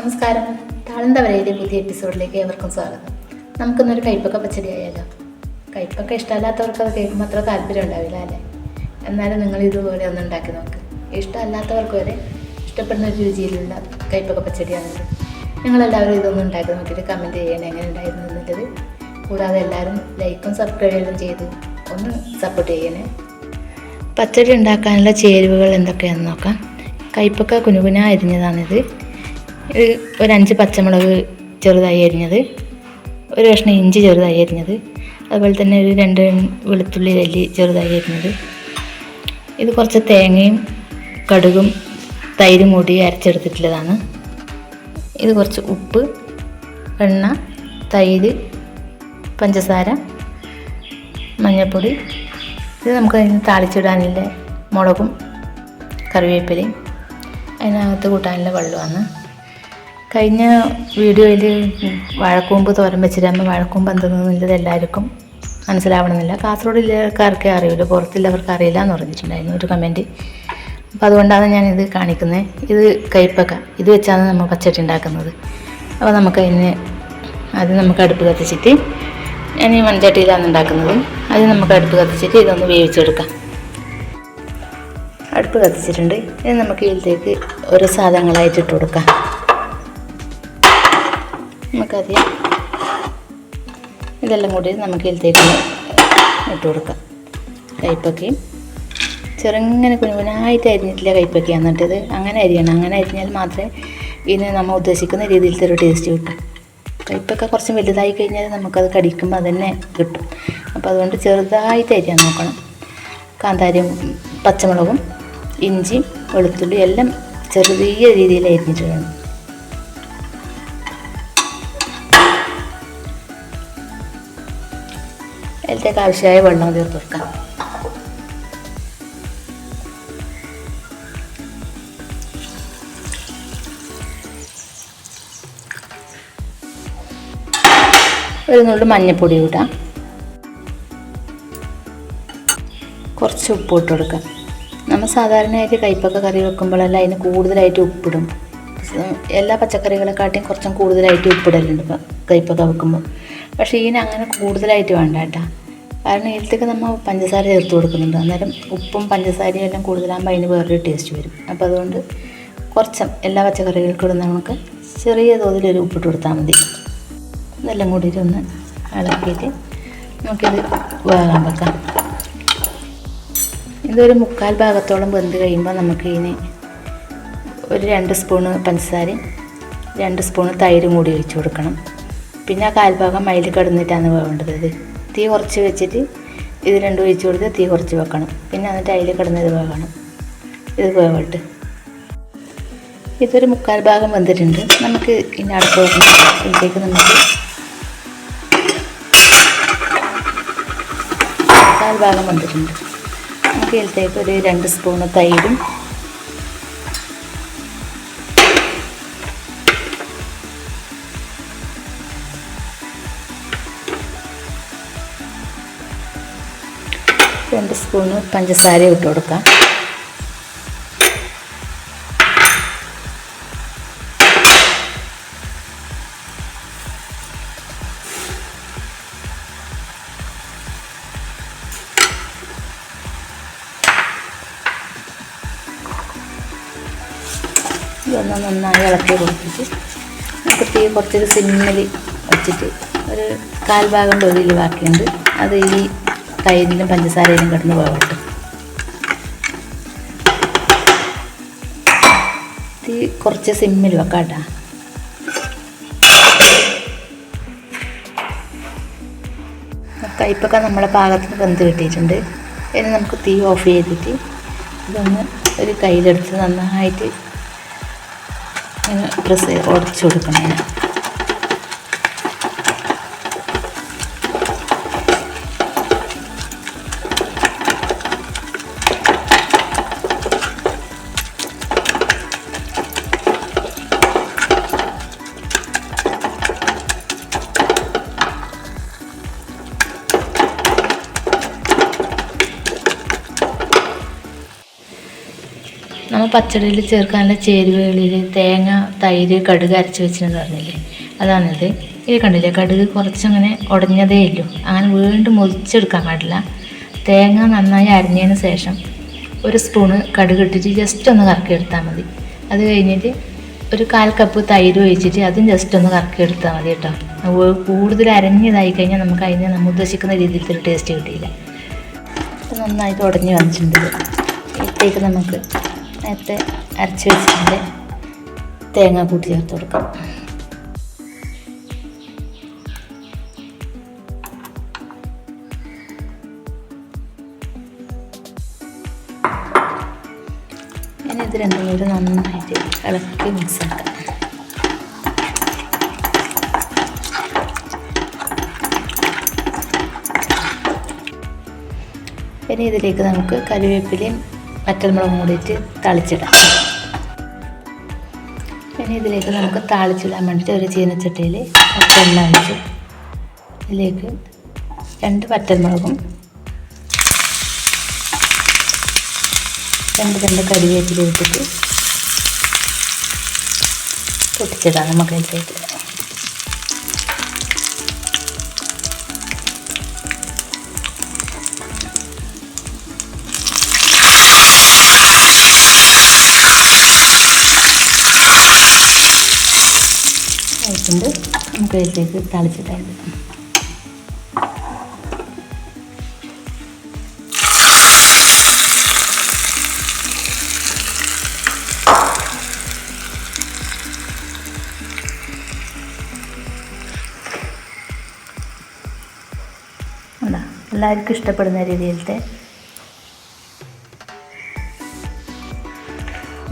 നമസ്കാരം. താളന്തവരയിലെ പുതിയ എപ്പിസോഡിലേക്ക് ഏവർക്കും സ്വാഗതം. നമുക്കിന്നൊരു കൈപ്പൊക്കെ പച്ചടി ആയാലോ കൈപ്പൊക്കെ ഇഷ്ടമല്ലാത്തവർക്ക് അത് കേൾക്കുമ്പോൾ അത്ര താല്പര്യം ഉണ്ടാവില്ല അല്ലേ? എന്നാലും നിങ്ങൾ ഇതുപോലെ ഒന്ന് ഉണ്ടാക്കി നോക്ക്. ഇഷ്ടമല്ലാത്തവർക്ക് വരെ ഇഷ്ടപ്പെടുന്ന ഒരു രുചിയിലുള്ള കൈപ്പൊക്കെ പച്ചടിയാണിത് നിങ്ങളെല്ലാവരും ഇതൊന്നും ഉണ്ടാക്കി നോക്കിയിട്ട് കമന്റ് ചെയ്യണം. എങ്ങനെ ഉണ്ടായിരുന്നു എന്നുള്ളത് കൂടാതെ എല്ലാവരും ലൈക്കും സബ്സ്ക്രൈബും ചെയ്ത് ഒന്ന് സപ്പോർട്ട് ചെയ്യണേ. പച്ചടി ഉണ്ടാക്കാനുള്ള ചേരുവകൾ എന്തൊക്കെയാണെന്ന് നോക്കാം. കയ്പക്ക കുനുകുന അരിഞ്ഞതാണിത്. ഒരു അഞ്ച് പച്ചമുളക് ചെറുതായി അരിഞ്ഞത് ഒരു കഷ്ണം ഇഞ്ചി ചെറുതായി അരിഞ്ഞത് അതുപോലെ തന്നെ ഒരു രണ്ട് വെളുത്തുള്ളി അല്ലി ചെറുതായി അരിഞ്ഞത്. ഇത് കുറച്ച് തേങ്ങയും കടുകും തൈരും കൂടി അരച്ചെടുത്തിട്ടുള്ളതാണ്. ഇത് കുറച്ച് ഉപ്പ് എണ്ണ തൈര് പഞ്ചസാര മഞ്ഞൾപ്പൊടി. ഇത് നമുക്ക് അതിന് താളിച്ചിടാനുള്ള മുളകും കറിവേപ്പിലയും അതിനകത്ത് കൂട്ടാനുള്ള വെള്ളമാണ് കഴിഞ്ഞ വീഡിയോയിൽ വാഴക്കൂമ്പ് തോരൻ വെച്ചിട്ടാകുമ്പോൾ വാഴക്കൂമ്പ് എന്തെന്നുള്ളത് എല്ലാവർക്കും മനസ്സിലാവണമെന്നില്ല. കാസർഗോഡ് ജില്ലക്കാർക്കേ അറിയില്ല പുറത്തുള്ളവർക്ക് അറിയില്ല എന്ന് പറഞ്ഞിട്ടുണ്ടായിരുന്നു ഒരു കമന്റ്. അപ്പോൾ അതുകൊണ്ടാണ് ഞാനിത് കാണിക്കുന്നത് ഇത് കയ്പ്പക്ക. ഇത് വെച്ചാണ് നമ്മൾ പച്ചടി ഉണ്ടാക്കുന്നത്. അപ്പോൾ നമുക്ക് അതിന് അത് നമുക്ക് അടുപ്പ് കത്തിച്ചിട്ട് ഞാൻ ഈ മൺചട്ടിയിലാണ് ഉണ്ടാക്കുന്നത്. അത് നമുക്ക് അടുപ്പ് കത്തിച്ചിട്ട് ഇതൊന്ന് വേവിച്ചെടുക്കാം. അടുപ്പ് കത്തിച്ചിട്ടുണ്ട്. ഇത് നമുക്ക് ഇതിലേക്ക് ഓരോ സാധനങ്ങളായിട്ട് ഇട്ട് കൊടുക്കാം. നമുക്കധികം ഇതെല്ലാം കൂടി നമുക്ക് ഇതിലേക്ക് ഇട്ട് കൊടുക്കാം. കൈപ്പക്കയും ചെറുങ്ങനെ കുനുകുനായിട്ട് അരിഞ്ഞിട്ടില്ല കൈപ്പക്ക എന്നിട്ടത് അങ്ങനെ അരിയണം. അങ്ങനെ അരിഞ്ഞാൽ മാത്രമേ ഇതിന് നമ്മൾ ഉദ്ദേശിക്കുന്ന രീതിയിലത്തെ ഒരു ടേസ്റ്റ് കിട്ടും. കൈപ്പൊക്കെ കുറച്ച് വലുതായി കഴിഞ്ഞാൽ നമുക്കത് കടിക്കുമ്പോൾ അത് തന്നെ കിട്ടും. അപ്പോൾ അതുകൊണ്ട് ചെറുതായിട്ട് അരിയാൻ നോക്കണം. കാന്താരിയും പച്ചമുളകും ഇഞ്ചിയും വെളുത്തുള്ളി എല്ലാം ചെറിയ രീതിയിൽ അരിഞ്ഞിട്ട് വേണം. അതിലേക്ക് ആവശ്യമായ വെള്ളം ചേർത്ത് കൊടുക്കാം. ഒരു നുള്ളു മഞ്ഞൾപ്പൊടി ഇടാം. കുറച്ച് ഉപ്പ് ഇട്ട് കൊടുക്കാം. നമ്മൾ സാധാരണയായിട്ട് കയ്പ്പൊക്കെ കറി വെക്കുമ്പോഴല്ല അതിന് കൂടുതലായിട്ട് ഉപ്പിടും. എല്ലാ പച്ചക്കറികളെക്കാട്ടിയും കുറച്ചും കൂടുതലായിട്ട് ഉപ്പിടലുണ്ട് കയ്പ്പൊക്കെ വെക്കുമ്പോൾ. പക്ഷേ ഇതിന് അങ്ങനെ കൂടുതലായിട്ട് വേണ്ട കേട്ടോ. കാരണം ഇതിലേക്ക് നമ്മൾ പഞ്ചസാര ചേർത്ത് കൊടുക്കുന്നുണ്ട്. അന്നേരം ഉപ്പും പഞ്ചസാരയും എല്ലാം കൂടുതലാകുമ്പോൾ അതിന് വേറൊരു ടേസ്റ്റ് വരും. അപ്പോൾ അതുകൊണ്ട് കുറച്ച് എല്ലാ പച്ചക്കറികൾക്കും ഇടുന്ന നമുക്ക് ചെറിയ തോതിലൊരു ഉപ്പിട്ട് കൊടുത്താൽ മതി. ഇതെല്ലാം കൂടി ഒന്ന് ഇളക്കിയിട്ട് നമുക്കിത് വേകാൻ വെക്കാം. ഇതൊരു മുക്കാൽ ഭാഗത്തോളം വെന്ത് കഴിയുമ്പോൾ നമുക്ക് ഇതിന് ഒരു രണ്ട് സ്പൂണ് പഞ്ചസാരയും രണ്ട് സ്പൂണ് തൈരും കൂടി ഒഴിച്ചു കൊടുക്കണം. പിന്നെ ആ കാൽഭാഗം മയിൽ കിടന്നിട്ടാണ് വേവേണ്ടത് ഇത് തീ കുറച്ച് വെച്ചിട്ട് ഇത് രണ്ടും ഒഴിച്ച് കൊടുത്ത് തീ കുറച്ച് വെക്കണം. പിന്നെ എന്നിട്ട് അതിൽ കിടന്നത് വേകണം ഇത് വേവട്ട്. ഇതൊരു മുക്കാൽ ഭാഗം വന്നിട്ടുണ്ട് നമുക്ക് ഇനി അടുത്ത് ഇതിലേക്ക് നമുക്ക് മുക്കാൽ ഭാഗം വന്നിട്ടുണ്ട് നമുക്ക് ഇതിലേക്ക് ഒരു രണ്ട് സ്പൂണ് തൈരും രണ്ട് സ്പൂണ് പഞ്ചസാര ഇട്ട് കൊടുക്കാം. ഇതൊന്ന് നന്നായി ഇളക്കി കൊടുത്തിട്ട് നമുക്ക് തീ കുറച്ചൊരു സിമ്മിൽ വെച്ചിട്ട് ഒരു കാൽ ഭാഗം തൊഴിൽ ബാക്കിയുണ്ട് അത് ഈ തൈരിലും പഞ്ചസാരയിലും കിടന്ന് പോകട്ടെ തീ കുറച്ച് സിമ്മിൽ വെക്കാം കേട്ടോ കയ്പ്പൊക്കെ നമ്മളെ പാകത്തിന് വെന്ത് കിട്ടിയിട്ടുണ്ട്. ഇനി നമുക്ക് തീ ഓഫ് ചെയ്തിട്ട് ഇതൊന്ന് ഒരു കയ്യിലെടുത്ത് നന്നായിട്ട് ചെയ്ത് ഉടച്ചു കൊടുക്കണം നമ്മൾ പച്ചടിയിൽ ചേർക്കാനുള്ള ചേരുവകളിൽ തേങ്ങ തൈര് കടുക് അരച്ച് വെച്ചിരുന്നു പറഞ്ഞില്ലേ? അതാണിത്. ഇത് കണ്ടില്ലേ? കടുക് കുറച്ചങ്ങനെ ഉടഞ്ഞതേ ഇല്ലു. അങ്ങനെ വീണ്ടും മുറിച്ചെടുക്കാൻ പാടില്ല. തേങ്ങ നന്നായി അരിഞ്ഞതിന് ശേഷം ഒരു സ്പൂണ് കടുക് ഇട്ടിട്ട് ജസ്റ്റ് ഒന്ന് കറക്കി എടുത്താൽ മതി. അത് കഴിഞ്ഞിട്ട് ഒരു കാൽ കപ്പ് തൈര് ഒഴിച്ചിട്ട് അതും ജസ്റ്റ് ഒന്ന് കറക്കി എടുത്താൽ മതി കേട്ടോ. കൂടുതൽ അരഞ്ഞതായി കഴിഞ്ഞാൽ നമുക്ക് അതിനെ നമ്മൾ ഉദ്ദേശിക്കുന്ന രീതിയിൽ ടേസ്റ്റ് കിട്ടിയില്ല. നന്നായിട്ട് ഉടഞ്ഞ് വന്നിട്ടുണ്ട് ഇപ്പോഴത്തേക്ക് നമുക്ക്. നേരത്തെ അരച്ച് വെച്ചിട്ടുണ്ട്. തേങ്ങ കൂട്ടി ചേർത്ത് കൊടുക്കാം. ഇനി ഇത് രണ്ടും കൂടി നന്നായിട്ട് ഇളക്കി മിക്സ് ആക്കാം. ഇനി ഇതിലേക്ക് നമുക്ക് കറിവേപ്പിലയും വറ്റൽമുളകും കൂടിയിട്ട് തളിച്ചിടാം. പിന്നെ ഇതിലേക്ക് നമുക്ക് താളിച്ചിടാൻ വേണ്ടിയിട്ട് ഒരു ചീനച്ചട്ടിയിൽ എണ്ണ ഒഴിച്ച് ഇതിലേക്ക് രണ്ട് വറ്റൽമുളകും രണ്ട് രണ്ട് കറിവേപ്പില ഇട്ടിട്ട് പൊട്ടിച്ചിടാം നമുക്ക് ഇതിലേക്ക്. ആയിട്ടുണ്ട്. നമുക്ക് ഇതിലേക്ക് തളിച്ചിട്ടുണ്ട് എല്ലാവർക്കും ഇഷ്ടപ്പെടുന്ന രീതിയിലത്തെ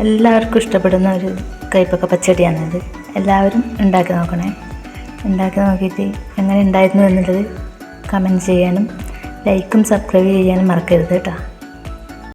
എല്ലാവർക്കും ഇഷ്ടപ്പെടുന്ന ഒരു കൈപ്പക്ക പച്ചടിയാണിത്. എല്ലാവരും ഉണ്ടാക്കി നോക്കണേ. ഉണ്ടാക്കി നോക്കിയിട്ട് എങ്ങനെ ഉണ്ടായിരുന്നു എന്നുള്ളത് കമന്റ് ചെയ്യാനും ലൈക്കും സബ്സ്ക്രൈബ് ചെയ്യാനും മറക്കരുത് കേട്ടോ.